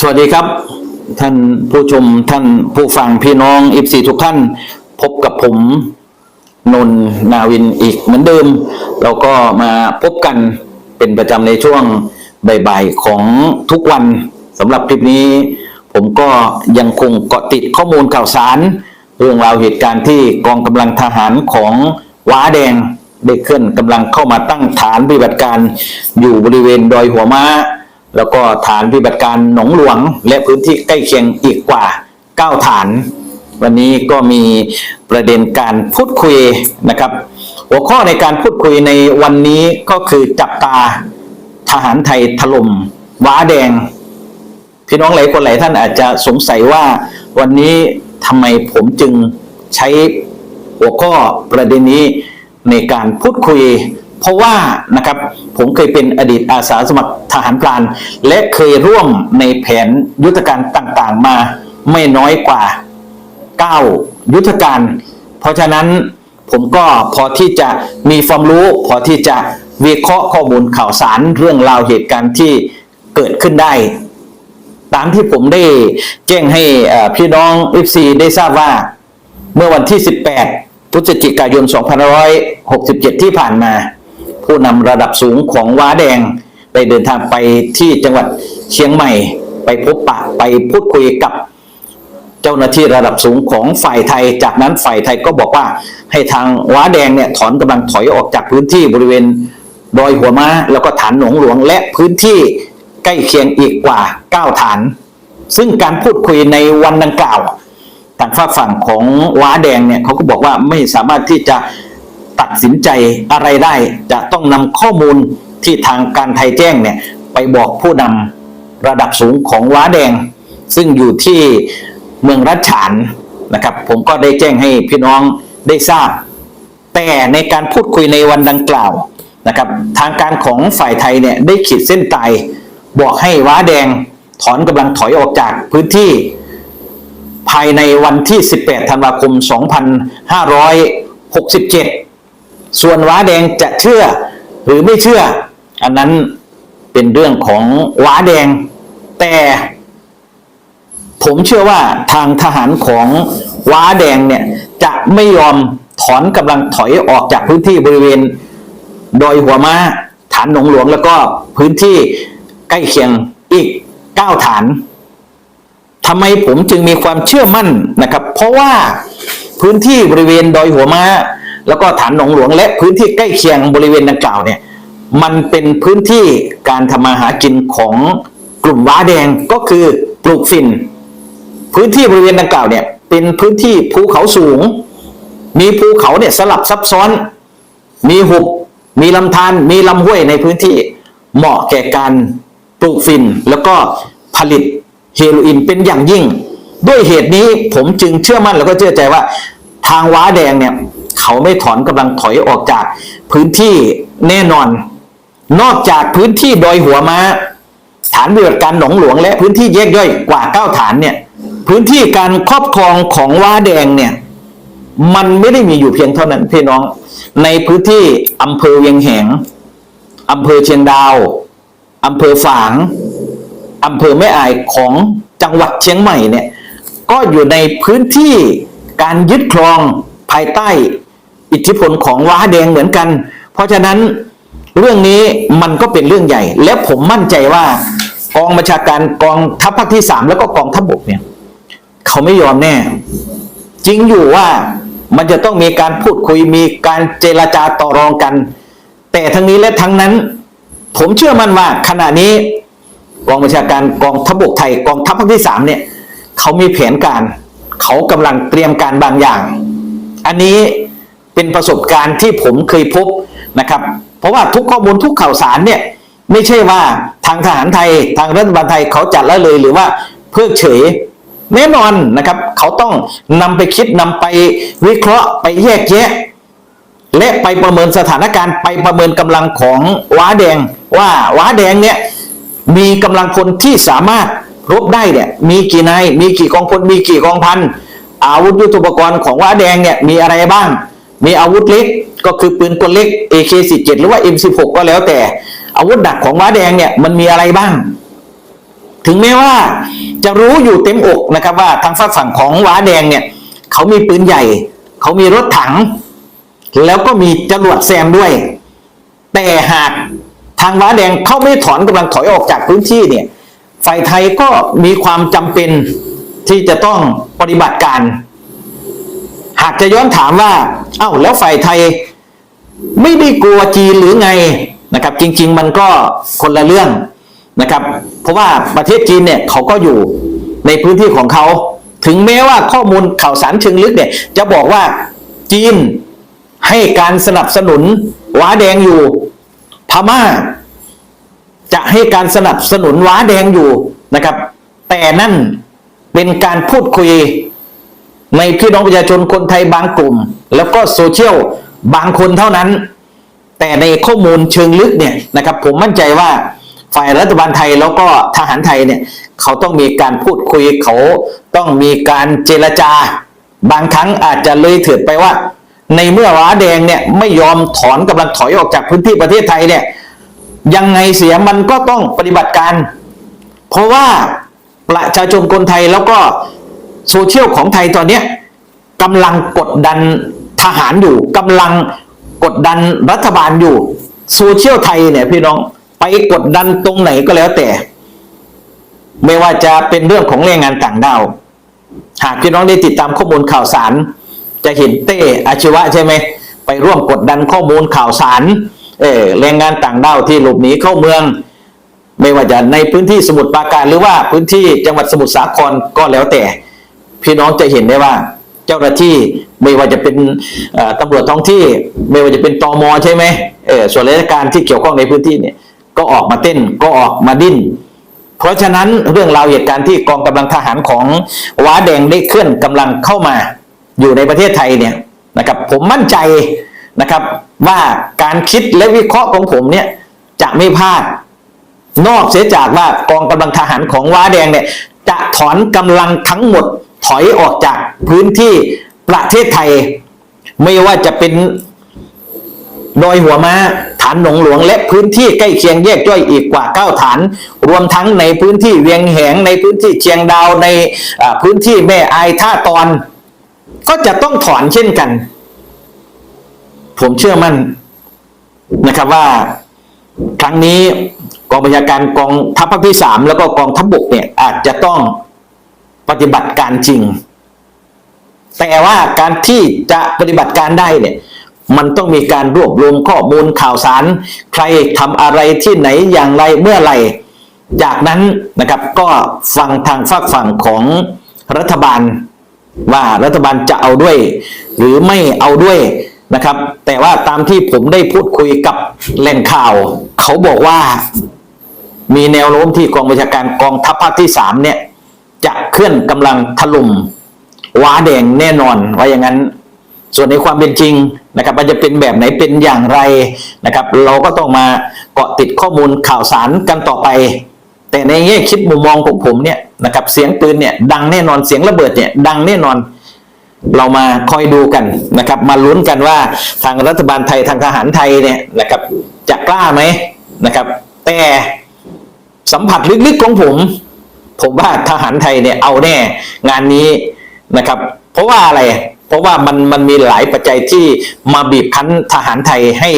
สวัสดีครับ ท่านผู้ชมท่านผู้ฟังพี่น้องอิฟซีทุกท่าน พบกับผมนนท์นาวินอีกเหมือนเดิม เราก็มาพบกันเป็นประจำในช่วงบ่ายๆของทุกวันสำหรับคลิปนี้ ผมก็ยังคงเกาะติดข้อมูลข่าวสาร เรื่องราวเหตุการณ์ที่กองกำลังทหารของว้าแดงได้เคลื่อนกำลังเข้ามาตั้งฐานปฏิบัติการอยู่บริเวณดอยหัวม้า แล้วก็ฐานปฏิบัติการหนองหลวงและพื้นที่ใกล้เคียงอีกกว่า 9 ฐาน วันนี้ก็มีประเด็นการพูดคุยนะครับ หัวข้อในการพูดคุยในวันนี้ก็คือจับตาทหารไทยถล่มว้าแดง พี่น้องหลายคนหลายท่านอาจจะสงสัยว่าวันนี้ทำไมผมจึงใช้หัวข้อประเด็นนี้ในการพูดคุย เพราะว่านะครับผมเคยเป็นอดีตอาสาสมัครทหารพราน และเคยร่วมในแผนยุทธการต่างๆ มาไม่น้อยกว่า 9 ยุทธการ เพราะฉะนั้นผมก็พอที่จะมีความรู้ พอที่จะวิเคราะห์ข้อมูลข่าวสารเรื่องราวเหตุการณ์ที่เกิดขึ้นได้ ตามที่ผมได้แจ้งให้พี่น้อง FC ได้ทราบว่าเมื่อวันที่ 18พฤศจิกายน 2567 ที่ผ่านมา ผู้นำระดับสูงของว้าแดง ได้เดินทางไปที่จังหวัดเชียงใหม่ ไปพบปะไปพูดคุยกับเจ้าหน้าที่ระดับสูงของฝ่ายไทย จากนั้นฝ่ายไทยก็บอกว่าให้ทางว้าแดงเนี่ยถอนกำลังถอยออกจากพื้นที่บริเวณดอยหัวม้า แล้วก็ฐานหนองหลวงและพื้นที่ใกล้เคียงอีกกว่า 9 ฐาน ซึ่งการพูดคุยในวันดังกล่าว ทางฝ่ากฝั่งของว้าแดงเนี่ยเขาก็บอกว่าไม่สามารถที่จะ ตัดสินใจอะไรได้จะต้องนำข้อมูลที่ทางการไทยแจ้งเนี่ยไปบอกผู้นำระดับสูงของว้าแดง ซึ่งอยู่ที่เมืองรัชฉานนะครับ ผมก็ได้แจ้งให้พี่น้องได้ทราบ แต่ในการพูดคุยในวันดังกล่าวนะครับ ทางการของฝ่ายไทยเนี่ยได้ขีดเส้นตายบอกให้ว้าแดงถอนกำลังถอยออกจากพื้นที่ภายในวันที่ 18 ธันวาคม 2567 ส่วนว้าแดงจะเชื่อหรือไม่เชื่อ อันนั้นเป็นเรื่องของว้าแดง แต่ผมเชื่อว่าทางทหารของว้าแดงเนี่ยจะไม่ยอมถอนกำลังถอยออกจากพื้นที่บริเวณดอยหัวม้าฐานหนองหลวงแล้วก็พื้นที่ใกล้เคียงอีก 9 ฐานทำไมผมจึงมีความเชื่อมั่นนะครับ เพราะว่าพื้นที่บริเวณดอยหัวม้า แล้วก็ฐานหนองหลวงและพื้นที่ใกล้เคียงบริเวณดังกล่าวเนี่ยมันเป็นพื้นที่การทำมาหากินของกลุ่มว้าแดงก็คือปลูกฝิ่น พื้นที่บริเวณดังกล่าวเนี่ยเป็นพื้นที่ภูเขาสูง มีภูเขาเนี่ยสลับซับซ้อน มีหุบ มีลำธารมีลำห้วยในพื้นที่เหมาะแก่การปลูกฝิ่น แล้วก็ผลิตเฮโรอีนเป็นอย่างยิ่ง ด้วยเหตุนี้ผมจึงเชื่อมั่นแล้วก็เชื่อใจว่าทางว้าแดงเนี่ย เขาไม่ถอนกำลังถอยออกจากพื้นที่แน่นอน นอกจากพื้นที่ดอยหัวม้า ฐานปฏิบัติการหนองหลวง และพื้นที่แยกย่อยกว่าเก้าฐานเนี่ย พื้นที่การครอบครองของว้าแดงเนี่ย มันไม่ได้มีอยู่เพียงเท่านั้นพี่น้อง ในพื้นที่อำเภอเวียงแหงอำเภอเชียงดาวอำเภอฝางอำเภอแม่อายของจังหวัดเชียงใหม่เนี่ย ก็อยู่ในพื้นที่การยึดครองภายใต้ อิทธิพลของว้าแดงเหมือนกัน เพราะฉะนั้นเรื่องนี้มันก็เป็นเรื่องใหญ่ และผมมั่นใจว่ากองบัญชาการกองทัพภาคที่สามแล้วก็กองทัพบกเนี่ย เขาไม่ยอมแน่ จริงอยู่ว่ามันจะต้องมีการพูดคุยมีการเจรจาต่อรองกัน แต่ทั้งนี้และทั้งนั้น ผมเชื่อมั่นว่าขณะนี้กองบัญชาการกองทัพบกไทยกองทัพภาคที่สามเนี่ย เขามีแผนการ เขากำลังเตรียมการบางอย่าง อันนี้ เป็นประสบการณ์ที่ผมเคยพบนะครับ เพราะว่าทุกข้อมูลทุกข่าวสารเนี่ยไม่ใช่ว่าทางทหารไทยทางรัฐบาลไทยเขาจัดละเลยหรือว่าเพิกเฉยแน่นอนนะครับ เขาต้องนำไปคิดนำไปวิเคราะห์ไปแยกแยะ และไปประเมินสถานการณ์ไปประเมินกำลังของว้าแดง ว่าว้าแดงเนี่ยมีกำลังพลที่สามารถรบได้เนี่ยมีกี่นายมีกี่กองพลมีกี่กองพันอาวุธยุทโธปกรณ์ของว้าแดงเนี่ยมีอะไรบ้าง มีอาวุธเล็กก็คือปืนกลเล็ก AK47 หรือว่า M16 ก็แล้วแต่ อาวุธหนักของว้าแดงเนี่ยมันมีอะไรบ้าง ถึงแม้ว่าจะรู้อยู่เต็มอกนะครับว่าทางฝั่งฝั่งของว้าแดงเนี่ยเขามีปืนใหญ่ เขามีรถถัง แล้วก็มีจรวดแซมด้วย แต่หากทางว้าแดงเขาไม่ถอนกำลังถอยออกจากพื้นที่เนี่ยฝ่ายไทยก็มีความจำเป็นที่จะต้องปฏิบัติการ หากจะย้อนถามว่า เอ้าแล้วฝ่ายไทยไม่ได้กลัวจีนหรือไงนะครับ จริง ๆ มันก็คนละเรื่องนะครับ เพราะว่าประเทศจีนเนี่ยเขาก็อยู่ในพื้นที่ของเขา ถึงแม้ว่าข้อมูลข่าวสารเชิงลึกเนี่ย จะบอกว่าจีนให้การสนับสนุนว้าแดงอยู่ พม่า จะให้การสนับสนุนว้าแดงอยู่นะครับ แต่นั่นเป็นการพูดคุย ในพี่น้องประชาชนคนไทยบางกลุ่ม แล้วก็โซเชียลบางคนเท่านั้น แต่ในข้อมูลเชิงลึกเนี่ยนะครับผมมั่นใจว่าฝ่ายรัฐบาลไทยแล้วก็ทหารไทยเนี่ยเขาต้องมีการพูดคุยเขาต้องมีการเจรจา บางครั้งอาจจะเลยเถิดไปว่า ในเมื่อว้าแดงเนี่ยไม่ยอมถอนกำลังถอยออกจากพื้นที่ประเทศไทยเนี่ยยังไงเสียมันก็ต้องปฏิบัติการ เพราะว่าประชาชนคนไทยแล้วก็ โซเชียลของไทยตอนนี้กำลังกดดันทหารอยู่กำลังกดดันรัฐบาลอยู่โซเชียลไทยเนี่ยพี่น้องไปกดดันตรงไหนก็แล้วแต่ ไม่ว่าจะเป็นเรื่องของแรงงานต่างด้าวหากพี่น้องได้ติดตามข้อมูลข่าวสาร จะเห็นเต้อาชีวะใช่ไหมไปร่วมกดดันข้อมูลข่าวสารเออแรงงานต่างด้าวที่หลบหนีเข้าเมือง ไม่ว่าจะในพื้นที่สมุทรปราการหรือว่าพื้นที่จังหวัดสมุทรสาครก็แล้วแต่ พี่น้องจะเห็นได้ว่า เจ้าหน้าที่ไม่ว่าจะเป็นตำรวจท้องที่ ไม่ว่าจะเป็นตอมอใช่ไหมเออส่วนราชการที่เกี่ยวข้องในพื้นที่เนี่ยก็ออกมาเต้นก็ออกมาดิ้น เพราะฉะนั้นเรื่องราวเหตุการณ์ที่กองกำลังทหารของว้าแดงได้เคลื่อนกำลังเข้ามาอยู่ในประเทศไทยเนี่ยนะครับผมมั่นใจนะครับว่าการคิดและวิเคราะห์ของผมเนี่ยจะไม่พลาด นอกเสียจากว่ากองกำลังทหารของว้าแดงเนี่ยจะถอนกำลังทั้งหมด ถอยออกจากพื้นที่ประเทศไทย ไม่ว่าจะเป็นดอยหัวม้าฐานหนองหลวงและพื้นที่ใกล้เคียงแยกย่อยอีกกว่าเก้าฐาน รวมทั้งในพื้นที่เวียงแหงในพื้นที่เชียงดาวในพื้นที่แม่อายท่าตอน ก็จะต้องถอนเช่นกัน ผมเชื่อมั่นนะครับว่าครั้งนี้กองบัญชาการกองทัพภาคที่สามแล้วก็กองทัพบกเนี่ยอาจจะต้อง ปฏิบัติการจริง แต่ว่าการที่จะปฏิบัติการได้เนี่ยมันต้องมีการรวบรวมข้อมูลข่าวสาร ใครทำอะไรที่ไหนอย่างไรเมื่อไหร่ จากนั้นนะครับก็ฟังทางฝากฝั่งของรัฐบาล ว่ารัฐบาลจะเอาด้วย หรือไม่เอาด้วยนะครับ แต่ว่าตามที่ผมได้พูดคุยกับแหล่งข่าว เขาบอกว่ามีแนวโน้มที่กองบัญชาการกองทัพภาคที่สามเนี่ย จะเคลื่อนกำลังถล่มว้าแดงแน่นอนว่าอย่างนั้น ส่วนในความเป็นจริงนะครับมันจะเป็นแบบไหนเป็นอย่างไรนะครับ เราก็ต้องมาเกาะติดข้อมูลข่าวสารกันต่อไป แต่ในแง่คิดมุมมองของผมเนี่ยนะครับเสียงปืนเนี่ยดังแน่นอนเสียงระเบิดเนี่ยดังแน่นอนเรามาคอยดูกันนะครับ มาลุ้นกันว่าทางรัฐบาลไทยทางทหารไทยเนี่ยนะครับจะกล้าไหมนะครับ แต่สัมผัสลึกๆของผม ผมว่าทหารไทยเนี่ยเอาแน่งานนี้นะครับ เพราะว่าอะไร เพราะว่ามันมันมีหลายปัจจัยที่มาบีบคั้นทหารไทยให้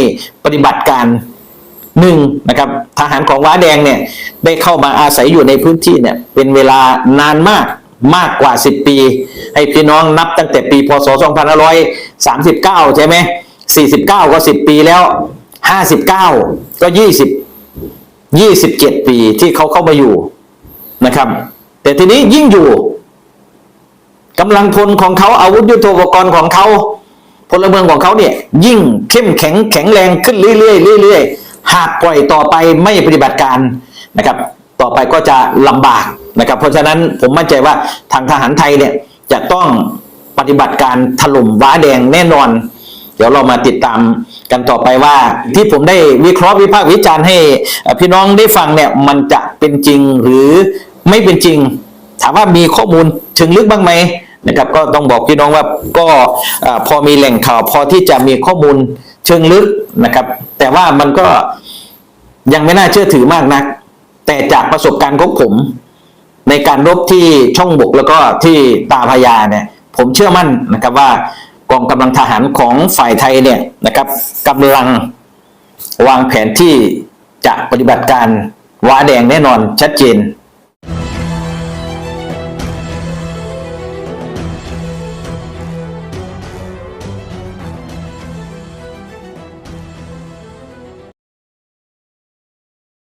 ปฏิบัติการหนึ่งนะครับ ทหารของว้าแดงเนี่ยได้เข้ามาอาศัยอยู่ในพื้นที่เนี่ยเป็นเวลานานมากมากกว่า 10 ปี ให้พี่น้องนับตั้งแต่ปี พศ 2539 ใช่ไหม 49 ก็ 10 ปีแล้ว 59 ก็ 20 27 ปีที่เขาเข้ามาอยู่ นะครับ แต่ทีนี้ยิ่งอยู่กำลังพลของเขาอาวุธยุโทโธปกรณ์ของเขาพลเมืองของเขาเนี่ย ยิ่งเข้มแข็งแข็งแรงขึ้นเรื่อยๆเรื่อยๆหากปล่อยต่อไปไม่ปฏิบัติการนะครับ ต่อไปก็จะลำบากนะครับ เพราะฉะนั้นผมมั่นใจว่าทางทหารไทยเนี่ยจะต้องปฏิบัติการถล่มว้าแดงแน่นอน เดี๋ยวเรามาติดตามกันต่อไปว่า ที่ผมได้วิเคราะห์วิพากษ์วิจารณ์ให้ พี่น้องได้ฟังเนี่ยมันจะเป็นจริงหรือ ไม่เป็นจริง ถามว่ามีข้อมูลเชิงลึกบ้างไหมนะครับก็ต้องบอกพี่น้องว่าก็พอมีแหล่งข่าวพอที่จะมีข้อมูลเชิงลึกนะครับ แต่ว่ามันก็ยังไม่น่าเชื่อถือมากนัก แต่จากประสบการณ์ของผม ในการรบที่ช่องบกแล้วก็ที่ตาพระยาเนี่ย ผมเชื่อมั่นนะครับว่ากองกำลังทหารของฝ่ายไทยเนี่ยนะครับกำลังวางแผนที่จะปฏิบัติการว้าแดงแน่นอนชัดเจน